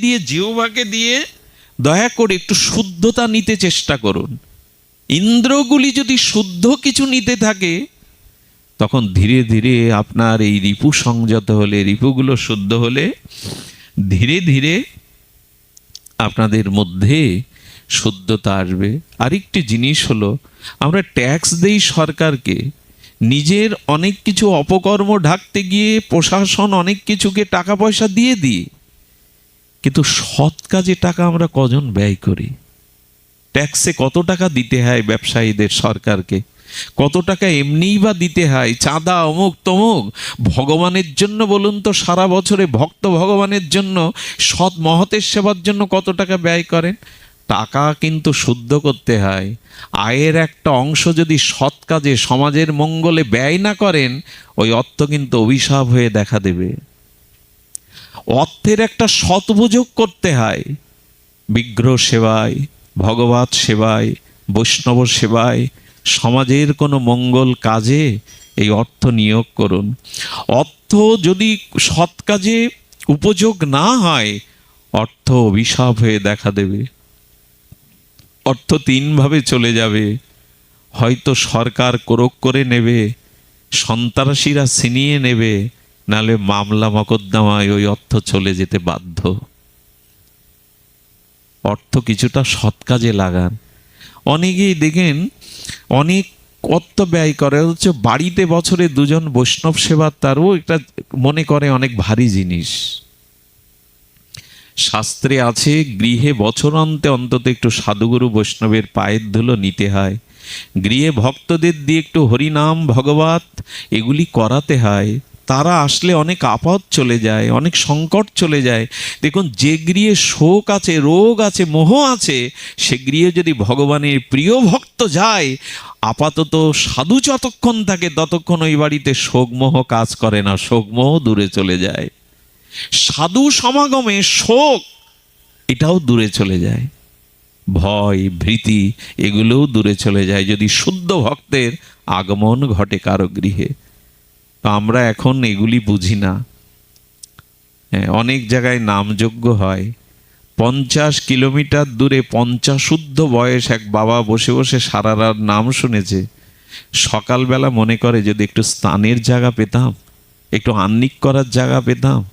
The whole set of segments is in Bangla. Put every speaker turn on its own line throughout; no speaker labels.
দিয়ে জিহ্বাকে দিয়ে দয়া করে একটু শুদ্ধতা নিতে চেষ্টা করুন। ইন্দ্রগুলি যদি শুদ্ধ কিছু নিতে থাকে, তখন ধীরে ধীরে আপনার এই রিপু সংযত হলে, রিপুগুলো শুদ্ধ হলে, ধীরে ধীরে আপনাদের মধ্যে শুদ্ধতা আসবে। আরেকটি জিনিস হলো, আমরা ট্যাক্স দেই সরকারকে, নিজের অনেক কিছু অপকর্ম ঢাকতে গিয়ে প্রশাসন অনেক কিছুকে টাকা পয়সা দিয়ে দিই। কিন্তু সৎ কাজে টাকা আমরা কজন ব্যয় করি? ট্যাক্সে কত টাকা দিতে হয় ব্যবসায়ীদের সরকারকে? কত টাকা এমনিই বা দিতে হয়? চাঁদা অমুক তমুক? ভগবানের জন্য বলুন তো, সারা বছরে ভক্ত ভগবানের জন্য, সৎ মহতের সেবার জন্য কত টাকা ব্যয় করেন? টাকা কিন্তু শুদ্ধ করতে হয়। আয়ের একটা অংশ যদি সৎ কাজে সমাজের মঙ্গলে ব্যয় না করেন, ওই অর্থ কিন্তু অভিশাপ হয়ে দেখা দেবে। অর্থের একটা সৎপোযোগ করতে হয়। বিগ্রহ সেবায়, ভগবত সেবায়, বৈষ্ণব সেবায়, সমাজের কোনো মঙ্গল কাজে এই অর্থ নিয়োগ করুন। অর্থ যদি সৎ কাজে উপযোগ না হয়, অর্থ অভিশাপ হয়ে দেখা দেবে। অর্থ তিনভাবে চলে যাবে। হয়তো সরকার কোরক করে নেবে, সন্ত্রাসীরা ছিনিয়ে নেবে নালে মামলা মকদ্দমায় ওই অর্থ চলে যেতে বাধ্য। অর্থ কিছুটা সৎ কাজে লাগান। অনেকেই দেখেন, অনেক অর্থ ব্যয় করে হচ্ছে বাড়িতে বছরে দুজন বৈষ্ণব সেবা তারও একটা মনে করে অনেক ভারী জিনিস। শাস্ত্রে আছে, গৃহে বছরান্তে অন্তত একটু সাধুগুরু বৈষ্ণবের পায়ের ধুলো নিতে হয়। গৃহে ভক্তদের দিয়ে একটু হরিনাম, ভগবত, এগুলি করাতে হয়। তারা আসলে অনেক আপদ চলে যায়, অনেক সংকট চলে যায়। দেখুন, যে গৃহে শোক আছে, রোগ আছে, মোহ আছে, সে গৃহে যদি ভগবানের প্রিয় ভক্ত যায়, আপাতত সাধু যতক্ষণ থাকে, ততক্ষণ ওই বাড়িতে শোকমোহ কাজ করে না শোকমোহ দূরে চলে যায়। সাধু সমাগমে শোক, এটাও দূরে চলে যায়। ভয়, ভীতি, এগুলোও দূরে চলে যায়। যদি শুদ্ধ ভক্তের আগমন ঘটে কারও গৃহে তো আমরা এখন এগুলি বুঝি না। হ্যাঁ, অনেক জায়গায় নামযোগ্য হয়। পঞ্চাশ কিলোমিটার দূরে পঞ্চাশুদ্ধ বয়স এক বাবা বসে বসে সারা রাত নাম শুনেছে। সকালবেলা মনে করে যদি একটু স্নানের জায়গা পেতাম একটু আন্নিক করার জায়গা পেতাম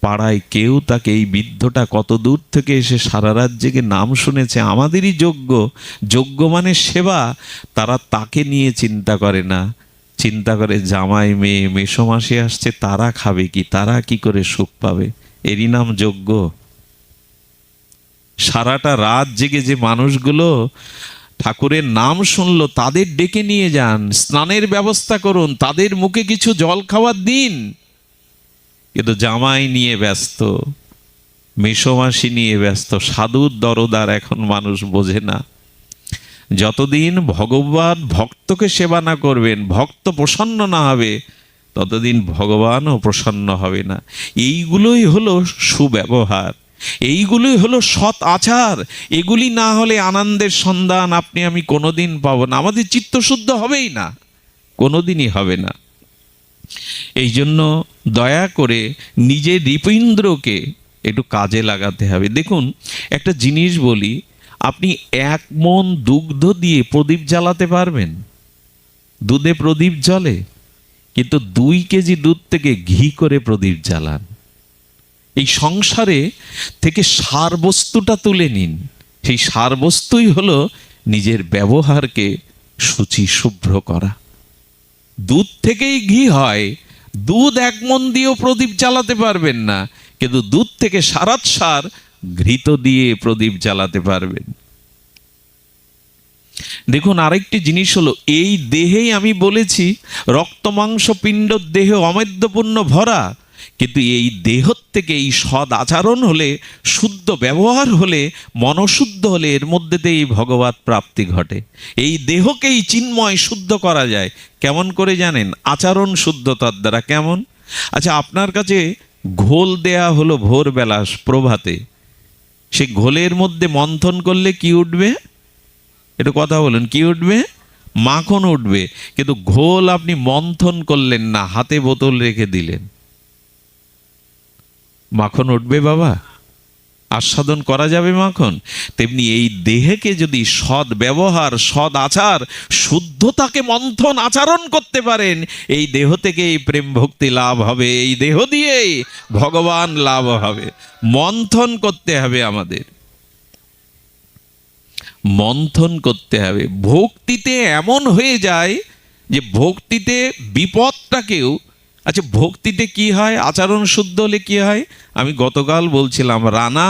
পাড়ায় কেউ তাকে এই বৃদ্ধটা কত দূর থেকে এসে সারা রাত জেগে নাম শুনেছে আমাদেরই যোগ্য। যোগ্য মানে সেবা তারা তাকে নিয়ে চিন্তা করে না। চিন্তা করে, জামাই মেয়ে মেসোমাসে আসছে, তারা খাবে কি? তারা কি করে সুখ পাবে? এরই নাম যোগ্য সারাটা রাত জেগে যে মানুষগুলো ঠাকুরের নাম শুনলো, তাদের ডেকে নিয়ে যান, স্নানের ব্যবস্থা করুন, তাদের মুখে কিছু জল খাওয়ার দিন। কিন্তু জামাই নিয়ে ব্যস্ত মেসোমাসি নিয়ে ব্যস্ত, সাধুর দরদার এখন মানুষ বোঝে না। যতদিন ভগবান ভক্তকে সেবা না করবেন, ভক্ত প্রসন্ন না হবে, ততদিন ভগবানও প্রসন্ন হবে না। এইগুলোই হলো সুব্যবহার। এইগুলোই হলো সৎ আচার। এগুলি না হলে আনন্দের সন্ধান আপনি আমি কোনোদিন পাবো না। আমাদের চিত্তশুদ্ধ হবেই না। কোনোদিনই হবে না। এই জন্য দয়া করে নিজের হৃপীন্দ্রকে একটু কাজে লাগাতে হবে। দেখুন, একটা জিনিস বলি আপনি এক মন দুগ্ধ দিয়ে প্রদীপ জ্বালাতে পারবেন। দুধে প্রদীপ জ্বলে, কিন্তু দুই কেজি দুধ থেকে ঘি করে প্রদীপ জ্বালান। এই সংসারে থেকে সার বস্তুটা তুলে নিন। সেই সার বস্তুই হলো নিজের ব্যবহারকে শুচি শুভ্র করা। দুধ থেকেই ঘি হয়। দুধ এক মন দিয়েও প্রদীপ জ্বালাতে পারবেন না, কিন্তু দুধ থেকে সারাত সার ঘৃত দিয়ে প্রদীপ জ্বালাতে পারবেন। দেখুন, আরেকটি জিনিস হলো, এই দেহেই আমি বলেছি, রক্ত, মাংস, পিণ্ড, দেহে অমেদ্যপূর্ণ ভরা। কিন্তু এই দেহ থেকে এই সদ আচরণ হলে, শুদ্ধ ব্যবহার হলে, মনশুদ্ধ হলে এর মধ্যে দিয়ে এই ভগবত প্রাপ্তি ঘটে। এই দেহকেই চিন্ময় শুদ্ধ করা যায়। কেমন করে জানেন? আচরণ শুদ্ধতার দ্বারা কেমন? আচ্ছা আপনার কাছে ঘোল দেয়া হলো ভোরবেলা প্রভাতে। সে ঘোলের মধ্যে মন্থন করলে কি উঠবে? একটু কথা বলুন, কি উঠবে? মাখন উঠবে, কিন্তু ঘোল আপনি মন্থন করলেন না, হাতে বোতল রেখে দিলেন। মাখন উঠবে বাবা? আস্বাদন করা যাবে মাখন? তেমনি এই দেহকে যদি সৎ ব্যবহার, সৎ আচার, শুদ্ধতাকে মন্থন আচরণ করতে পারেন, এই দেহ থেকে এই প্রেম ভক্তি লাভ হবে। এই দেহ দিয়েই ভগবান লাভ হবে। মন্থন করতে হবে আমাদের। মন্থন করতে হবে। ভক্তিতে এমন হয়ে যায় যে ভক্তিতে বিপদটাকেও আচ্ছা ভক্তিতে কি হয়? আচরণ শুদ্ধ হলে কি হয়? আমি গতকাল বলছিলাম, রানা,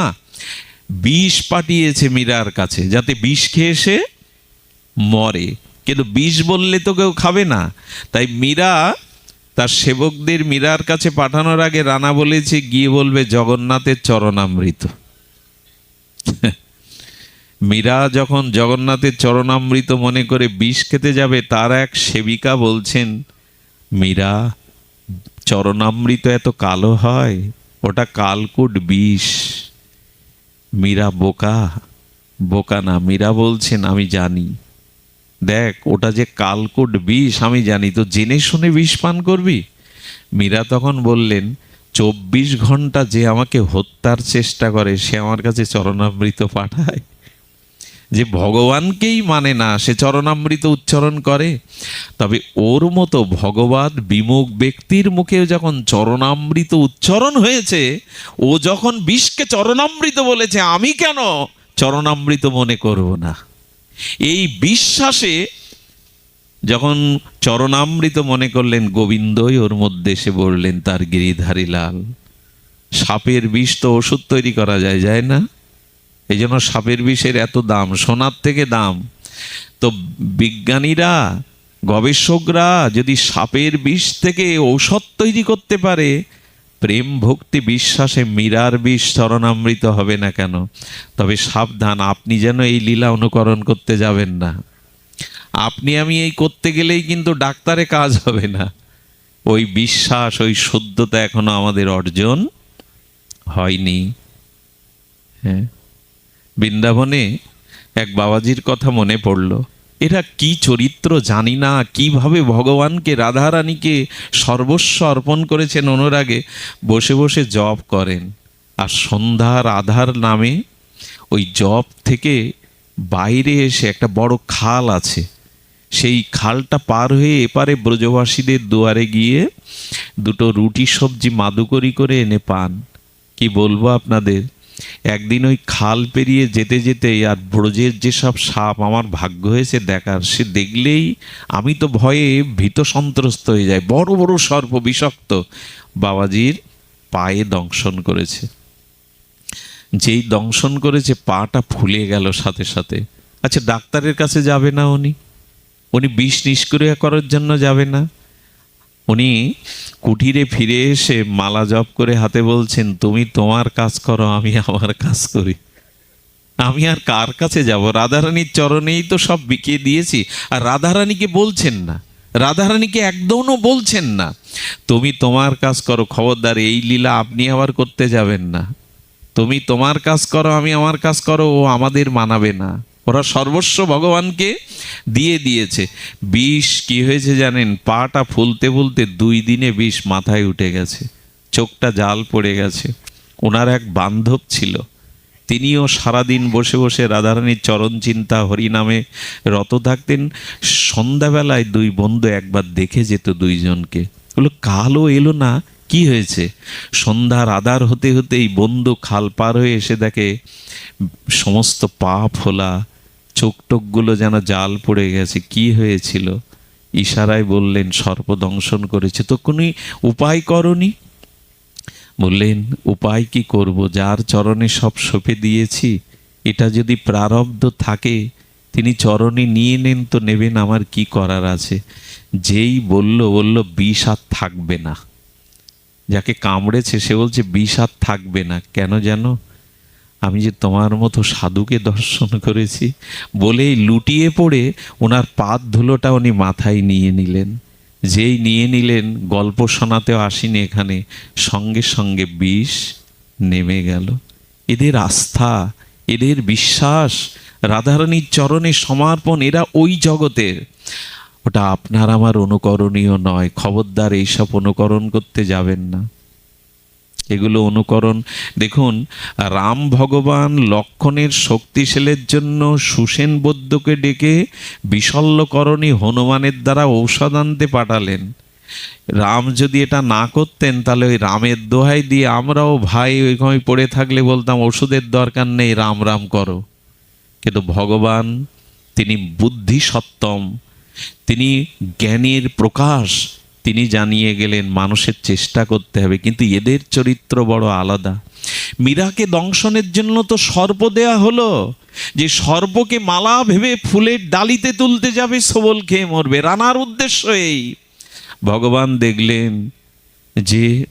বিষ পাঠিয়েছে মীরার কাছে, যাতে বিষ খেয়ে সে মরে। কিন্তু বিষ বললে তো কেউ খাবে না। তাই মীরা তার সেবকদের মীরার কাছে পাঠানোর আগে রানা বলেছে, গিয়ে বলবে, জগন্নাথের চরণামৃত। মীরা যখন জগন্নাথের চরণামৃত মনে করে বিষ খেতে যাবে, তার এক সেবিকা বলছেন, মীরা চরণামৃত এত কালো হয়, ওটা কালকুট বিষ। মীরা বোকা বোকা না, মীরা বলছেন, আমি জানি। দেখ, ওটা যে কালকুট বিষ, আমি জানি। তো জেনে শুনে বিষ পান করবি? মীরা তখন বললেন, চব্বিশ ঘণ্টা যে আমাকে হত্যার চেষ্টা করে, সে আমার কাছে চরণামৃত পাঠায়। যে ভগবানকেই মানে না, সে চরণামৃত উচ্চারণ করে। তবে ওর মতো ভগবান বিমুখ ব্যক্তির মুখে যখন চরণামৃত উচ্চারণ হয়েছে, ও যখন বিষকে চরণামৃত বলেছে, আমি কেন চরণামৃত মনে করব না? এই বিশ্বাসে যখন চরণামৃত মনে করলেন, গোবিন্দই ওর মধ্যে এসে বললেন, তার গিরিধারী লাল, সাপের বিষ তো ওষুধ তৈরি করা যায় যায় না? এই জন্য সাপের বিষের এত দাম, সোনার থেকে দাম। তো বিজ্ঞানীরা, গবেষকরা যদি সাপের বিষ থেকে ঔষধ তৈরি করতে পারে, প্রেম ভক্তি বিশ্বাসে মীরার বিষ চরণামৃত হবে না কেন? তবে সাবধান, আপনি যেন এই লীলা অনুকরণ করতে যাবেন না। আপনি, আমি এই করতে গেলেই কিন্তু ডাক্তারে কাজ হবে না। ওই বিশ্বাস, ওই শুদ্ধতা এখনও আমাদের অর্জন হয়নি। হ্যাঁ। বৃন্দাবনে এক বাবাজির কথা মনে পড়ল। এরা কি চরিত্র জানি না, কীভাবে ভগবানকে, রাধারানীকে সর্বস্ব অর্পণ করেছেন অনুরাগে, বসে বসে জপ করেন। আর সন্ধ্যা রাধার নামে ওই জপ থেকে বাইরে এসে একটা বড় খাল আছে। সেই খালটা পার হয়ে এপারে ব্রজবাসীদের দুয়ারে গিয়ে দুটো রুটি সবজি মাদুকরি করে এনে পান। কি বলব আপনাদের? একদিন ওই খাল পেরিয়ে যেতে যেতে, আর ব্রজের যেসব সাপ আমার ভাগ্য হয়েছে দেখার, সে দেখলেই আমি তো ভয়ে ভীত সন্ত্রস্ত হয়ে যায় বড় বড় সর্প বিষাক্ত বাবাজির পায়ে দংশন করেছে। যেই দংশন করেছে, পাটা ফুলে গেল সাথে সাথে। আচ্ছা ডাক্তারের কাছে যাবে না উনি? উনি বিষ নিষ্ক্রিয়া করার জন্য যাবে না? উনি কুটিরে ফিরে এসে মালা জপ করে হাতে বলছেন, তুমি তোমার কাজ করো, আমি আমার কাজ করি। আমি আর কার কাছে যাব? রাধারানীর চরণেই তো সব বিকিয়ে দিয়েছি। আর রাধারানীকে বলছেন না। রাধারানীকে একদমও বলছেন না। তুমি তোমার কাজ করো, খবরদার, এই লীলা আপনি আবার করতে যাবেন না। তুমি তোমার কাজ করো, আমি আমার কাজ করো, ও আমাদের মানাবে না। ওরা সর্বস্ব ভগবানকে দিয়ে দিয়েছে। বিষ কি হয়েছে জানেন? পাটা ফুলতে ফুলতে দুই দিনে বিষ মাথায় উঠে গেছে। চোখটা জাল পড়ে গেছে। ওনার এক বান্ধব ছিল। তিনিও সারাদিন বসে বসে রাধারানীর চরণ চিন্তা, হরিনামে রত থাকতেন। সন্ধ্যাবেলায় দুই বন্ধু একবার দেখে যেত দুইজনকে। বলল, কালও এলো না? কি হয়েছে? সন্ধ্যার আধার হতে হতেই বন্ধু খাল পার হয়ে এসে দেখে, সমস্ত পা ফোলা চোখ টোকগুলো যেন জাল পড়ে গেছে, কি হয়েছিল? ইশারায় বললেন সর্প দংশন করেছে। তো কোনো উপায় করনি? বললেন, উপায় কি করব? যার চরণে সব সঁপে দিয়েছি, এটা যদি প্রারব্ধ থাকে, তিনি চরণে নিয়ে নেন তো নেবেন, আমার কি করার আছে? যেই বলল বলল, বিষ আর থাকবে না। যাকে কামড়েছে, সে বলছে, বিষ আর থাকবে না। কেন জানো আমি যে তোমার মতো সাধুকে দর্শন করেছি, বলেই লুটিয়ে পড়ে ওনার পাত ধুলোটা উনি মাথায় নিয়ে নিলেন। যেই নিয়ে নিলেন, গল্প শোনাতেও আসিনি এখানে, সঙ্গে সঙ্গে বিষ নেমে গেল। এদের আস্থা, এদের বিশ্বাস, রাধারানীর চরণে সমর্পণ, এরা ওই জগতের। ওটা আপনার আমার অনুকরণীয় নয়, খবরদার এইসব অনুকরণ করতে যাবেন না। এগুলো অনুকরণ। দেখুন, রাম ভগবান লক্ষণের শক্তিশালের জন্য সুসেন বৌদ্ধকে ডেকে বিশল্যকরণী হনুমানের দ্বারা ঔষধ আনতে পাঠালেন। রাম যদি এটা না করতেন, তাহলে ওই রামের দোহাই দিয়ে আমরাও ভাই ওইখানে পড়ে থাকলে বলতাম, ওষুধের দরকার নেই, রাম রাম করো। কিন্তু ভগবান, তিনি বুদ্ধি সত্তম তিনি জ্ঞানের প্রকাশ তিনি জানিয়ে গেলেন, মানুষের চেষ্টা করতে হবে, কিন্তু এদের চরিত্র বড় আলাদা। মীরাকে দংশনের জন্য তো সর্প দেয়া হলো। যে সর্পকে মালা ভেবে ফুলের ডালিতে তুলতে যাবে, সবল খেয়ে মরবে। রানার উদ্দেশ্য এই। ভগবান দেখলেন যে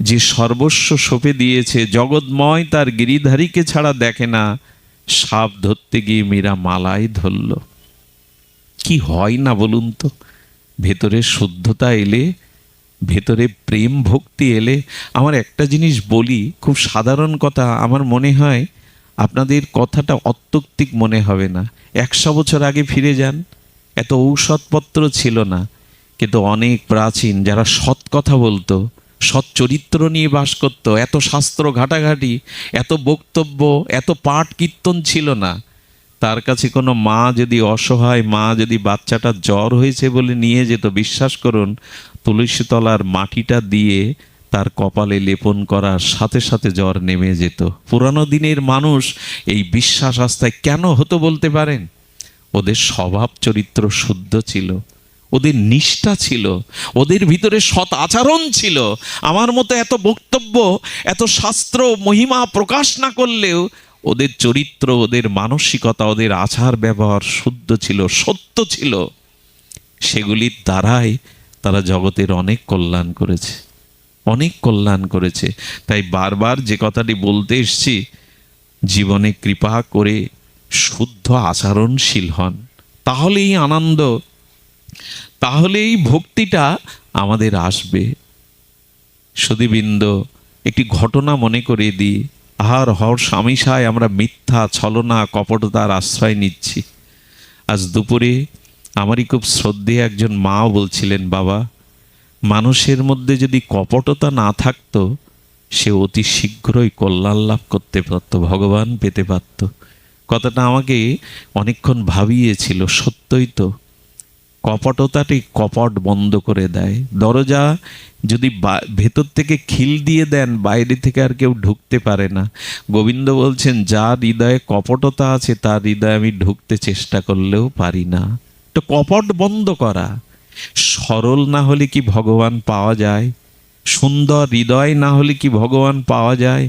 যে সর্বস্ব সঁপে দিয়েছে, জগৎময় তার গিরিধারীকে ছাড়া দেখে না, সাপ ধরতে গিয়ে মীরা মালাই ধরল। কি হয় না বলুন তো? ভেতরে শুদ্ধতা এলে, ভেতরে প্রেম ভক্তি এলে। আমার একটা জিনিস বলি, খুব সাধারণ কথা, আমার মনে হয় আপনাদের কথাটা অত্যৌক্তিক মনে হবে না। একশো বছর আগে ফিরে যান, এত ঔষধপত্র ছিল না, কিন্তু অনেক প্রাচীন, যারা সৎ কথা বলতো, সৎ চরিত্র নিয়ে বাস করতো, এত শাস্ত্র ঘাটাঘাটি, এত বক্তব্য, এত পাঠ কীর্তন ছিল না। তার কাছে কোনো মা যদি অসহায়, মা যদি বাচ্চাটা জ্বর হয়েছে বলে নিয়ে যেত, বিশ্বাস করুন তুলসী তলার মাটিটা দিয়ে তার কপালে লেপন করার সাথে সাথে জ্বর নেমে যেত। পুরানো দিনের মানুষ এই বিশ্বাস আস্থায় কেন হতো বলতে পারেন? ওদের স্বভাব চরিত্র শুদ্ধ ছিল, ওদের নিষ্ঠা ছিল, ওদের ভিতরে সৎ আচরণ ছিল। আমার মতো এত বক্তব্য, এত শাস্ত্র, মহিমা প্রকাশ না করলেও ওদের চরিত্র, ওদের মানসিকতা, ওদের আচার ব্যবহার শুদ্ধ ছিল, সত্য ছিল। সেগুলির দ্বারাই তারা জগতের অনেক কল্যাণ করেছে, অনেক কল্যাণ করেছে। তাই বারবার যে কথাটি বলতে এসছি, জীবনে কৃপা করে শুদ্ধ আচরণশীল হন। তাহলেই আনন্দ, তাহলেই ভক্তিটা আমাদের আসবে। সুদীবৃন্দ একটি ঘটনা মনে করে দিই। আহার হর স্বামীশায় আমরা মিথ্যা, ছলনা, কপটতার আশ্রয় নিচ্ছি। আজ দুপুরে আমারই খুব শ্রদ্ধে একজন মাও বলছিলেন, বাবা, মানুষের মধ্যে যদি কপটতা না থাকতো, সে অতি শীঘ্রই কল্যাণ লাভ করতে পারত, ভগবান পেতে পারত। কথাটা আমাকে অনেকক্ষণ ভাবিয়েছিল, সত্যই তো। কপটতাটি কপট বন্ধ করে দেয়। দরজা যদি ভেতর থেকে খিল দিয়ে দেন, বাইরে থেকে আর কেউ ঢুকতে পারে না। গোবিন্দ বলছেন, যার হৃদয়ে কপটতা আছে, তার হৃদয়ে আমি ঢুকতে চেষ্টা করলেও পারি না। তো কপট বন্ধ করা। সরল না হলে কি ভগবান পাওয়া যায়? সুন্দর হৃদয় না হলে কি ভগবান পাওয়া যায়?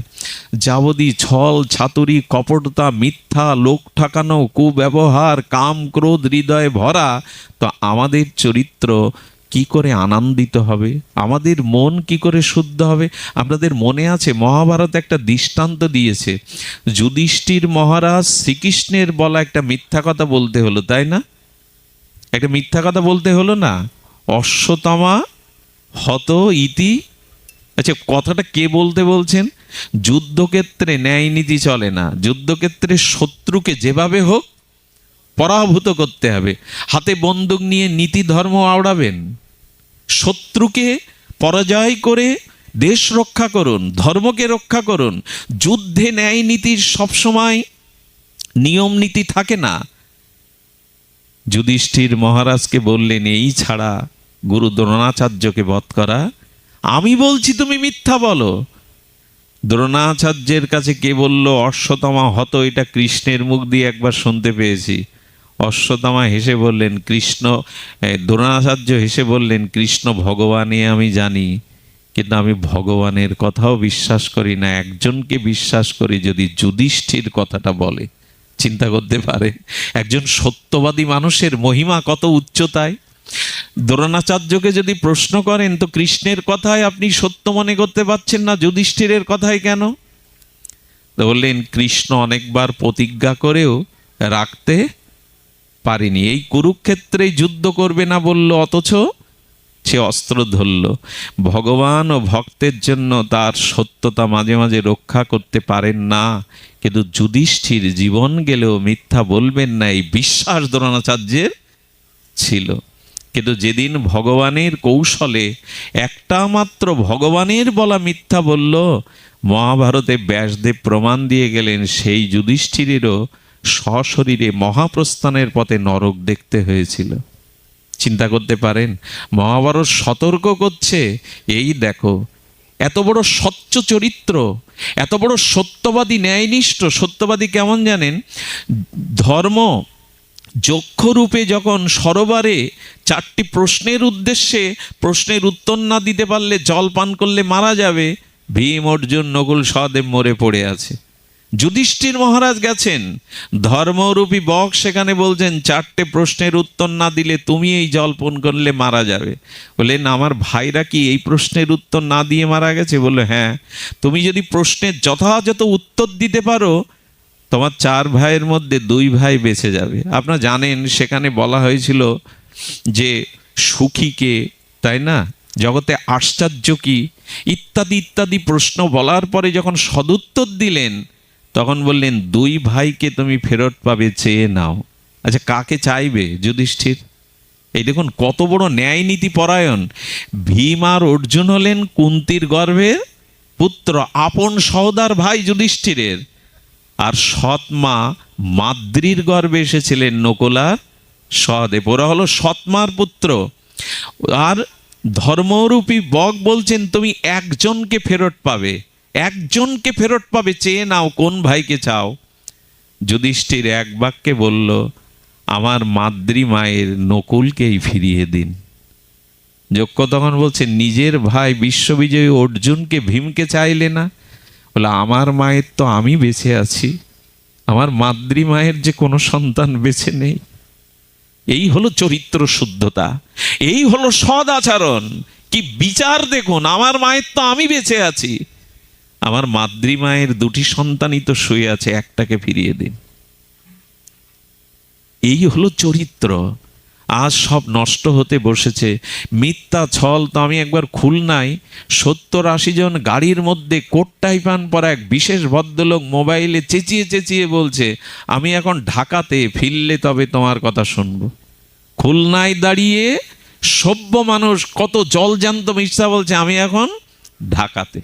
যাবদি ছল, ছাতুরি, কপটতা, মিথ্যা, লোক ঠাকানো, কুব্যবহার, কাম, ক্রোধ, হৃদয়ে ভরা, তো আমাদের চরিত্র কি করে আনন্দিত হবে? আমাদের মন কি করে শুদ্ধ হবে? আপনাদের মনে আছে, মহাভারত একটা দৃষ্টান্ত দিয়েছে, যুধিষ্ঠির মহারাজ শ্রীকৃষ্ণের বলা একটা মিথ্যা কথা বলতে হলো, তাই না? একটা মিথ্যা কথা বলতে হলো না? অশ্বতমা হত ইতি আচ্ছা কথাটা কে বলতে বলছেন? যুদ্ধক্ষেত্রে ন্যায় নীতি চলে না। যুদ্ধক্ষেত্রে শত্রুকে যেভাবে হোক পরাভূত করতে হবে। হাতে বন্দুক নিয়ে নীতি ধর্ম আওড়াবেন। শত্রুকে পরাজয় করে দেশ রক্ষা করুন, ধর্মকে রক্ষা করুন। যুদ্ধে ন্যায় নীতির সবসময় নিয়ম নীতি থাকে না। যুধিষ্ঠির মহারাজকে বললেন, এই ছাড়া গুরু দ্রোণাচার্যকে বধ করা আমি বলছি তুমি মিথ্যা বলো। দ্রোণাচার্যের কাছে কে বলল অশ্বতমা হত, এটা কৃষ্ণের মুখ দিয়ে একবার শুনতে পেয়েছি। অশ্বতমা হেসে বললেন, কৃষ্ণ দ্রোণাচার্য হেসে বললেন, কৃষ্ণ ভগবানে আমি জানি, কিন্তু আমি ভগবানের কথাও বিশ্বাস করি না। একজনকে বিশ্বাস করি যদি যুধিষ্ঠির কথাটা বলে। চিন্তা করতে পারে, একজন সত্যবাদী মানুষের মহিমা কত উচ্চতায়? দ্রোণাচার্যকে যদি প্রশ্ন করেন, তো কৃষ্ণের কথায় আপনি সত্য মনে করতে পারছেন না, যুধিষ্ঠিরের কথায় কেন? বললেন, কৃষ্ণ অনেকবার প্রতিজ্ঞা করেও রাখতে পারেনি। এই কুরুক্ষেত্রে যুদ্ধ করবে না বলল, অথচ সে অস্ত্র ধরল। ভগবান ও ভক্তের জন্য তার সত্যতা মাঝে মাঝে রক্ষা করতে পারেন না, কিন্তু যুধিষ্ঠির জীবন গেলেও মিথ্যা বলবেন না, এই বিশ্বাস দ্রোণাচার্যের ছিল। কিন্তু যেদিন ভগবানের কৌশলে একটা মাত্র ভগবানের বলা মিথ্যা বলল, মহাভারতে ব্যাসদেব প্রমাণ দিয়ে গেলেন, সেই যুধিষ্ঠিরেরও সশরীরে মহাপ্রস্থানের পথে নরক দেখতে হয়েছিল। চিন্তা করতে পারেন, মহাভারত সতর্ক করছে, এই দেখো, এত বড় স্বচ্ছ চরিত্র, এত বড় সত্যবাদী, ন্যায়নিষ্ঠ, সত্যবাদী কেমন জানেন? ধর্ম যক্ষরূপে যখন সরোবরে চারটি প্রশ্নের উদ্দেশ্যে প্রশ্নের উত্তর না দিতে পারলে জল পান করলে মারা যাবে, ভীম অর্জুন নকুল সহদেব মরে পড়ে আছে। যুধিষ্ঠির মহারাজ গেছেন। ধর্মরূপী বক সেখানে বলছেন, চারটে প্রশ্নের উত্তর না দিলে তুমি এই জল পান করলে মারা যাবে। বললেন, আমার ভাইরা কি এই প্রশ্নের উত্তর না দিয়ে মারা গেছে? বলল হ্যাঁ তুমি যদি প্রশ্নের যথাযথ উত্তর দিতে পারো তোমার চার ভাইয়ের মধ্যে দুই ভাই বেঁচে যাবে। আপনারা জানেন, সেখানে বলা হয়েছিল যে সুখীকে, তাই না? জগতে আশ্চর্য কি? ইত্যাদি ইত্যাদি প্রশ্ন বলার পরে যখন সদুত্তর দিলেন, তখন বললেন, দুই ভাইকে তুমি ফেরত পাবে, চেয়ে নাও। আচ্ছা কাকে চাইবে যুধিষ্ঠির? এই দেখুন, কত বড় ন্যায় নীতি পরায়ণ। ভীম আর অর্জুন হলেন কুন্তির গর্ভের পুত্র, আপন সহদার ভাই যুধিষ্ঠিরের। আর সৎ মা মাদ্রির গর্ভে এসেছিলেন নকুলার সহদেব। ওরা হলো সৎমার পুত্র। আর ধর্মরূপী বক বলছেন, তুমি একজনকে ফেরত পাবে। একজনকে ফেরত পাবে, চেয়ে নাও কোন ভাইকে চাও। যুধিষ্ঠির এক বাক্যে বলল, আমার মাদ্রি মায়ের নকুলকেই ফিরিয়ে দিন। যজ্ঞ তখন বলছে, নিজের ভাই বিশ্ববিজয়ী অর্জুনকে ভীমকে চাইলে না? বলে, আমার মায়ের তো আমি বেঁচে আছি। আমার মাদ্রি মায়ের যে কোনো সন্তান বেঁচে নেই। এই হলো চরিত্র শুদ্ধতা। এই হলো সদ আচরণ। কি বিচার দেখুন, আমার মায়ের তো আমি বেঁচে আছি। আমার মাদ্রি মায়ের দুটি সন্তানই তো শুয়ে আছে, একটাকে ফিরিয়ে দিন। এই হলো চরিত্র। আজ সব নষ্ট হতে বসেছে। মিথ্যা ছল তো আমি একবার খুলনায়। সত্তর আশি জন গাড়ির মধ্যে কোটটাই পান পরা এক বিশেষ ভদ্রলোক মোবাইলে চেঁচিয়ে চেঁচিয়ে বলছে, আমি এখন ঢাকাতে, ফিরলে তবে তোমার কথা শুনব। খুলনায় দাঁড়িয়ে সভ্য মানুষ কত জলজান্ত মিথ্যা বলছে, আমি এখন ঢাকাতে।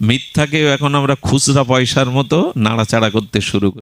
মিথ্যাকেও এখন আমরা খুচরা পয়সার মতো নাড়াচাড়া করতে শুরু করি।